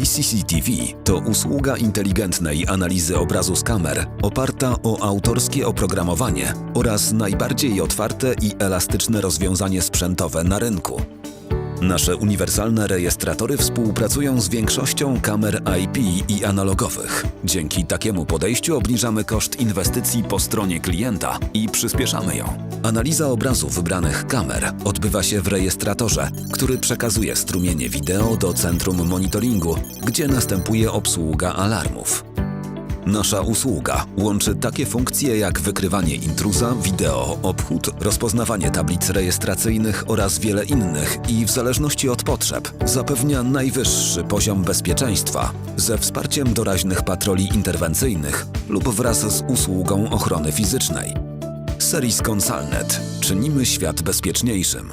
iCCTV to usługa inteligentnej analizy obrazu z kamer oparta o autorskie oprogramowanie oraz najbardziej otwarte i elastyczne rozwiązanie sprzętowe na rynku. Nasze uniwersalne rejestratory współpracują z większością kamer IP i analogowych. Dzięki takiemu podejściu obniżamy koszt inwestycji po stronie klienta i przyspieszamy ją. Analiza obrazu wybranych kamer odbywa się w rejestratorze, który przekazuje strumienie wideo do centrum monitoringu, gdzie następuje obsługa alarmów. Nasza usługa łączy takie funkcje jak wykrywanie intruza, wideo, obchód, rozpoznawanie tablic rejestracyjnych oraz wiele innych i w zależności od potrzeb zapewnia najwyższy poziom bezpieczeństwa ze wsparciem doraźnych patroli interwencyjnych lub wraz z usługą ochrony fizycznej. Seris Consulnet. Czynimy świat bezpieczniejszym.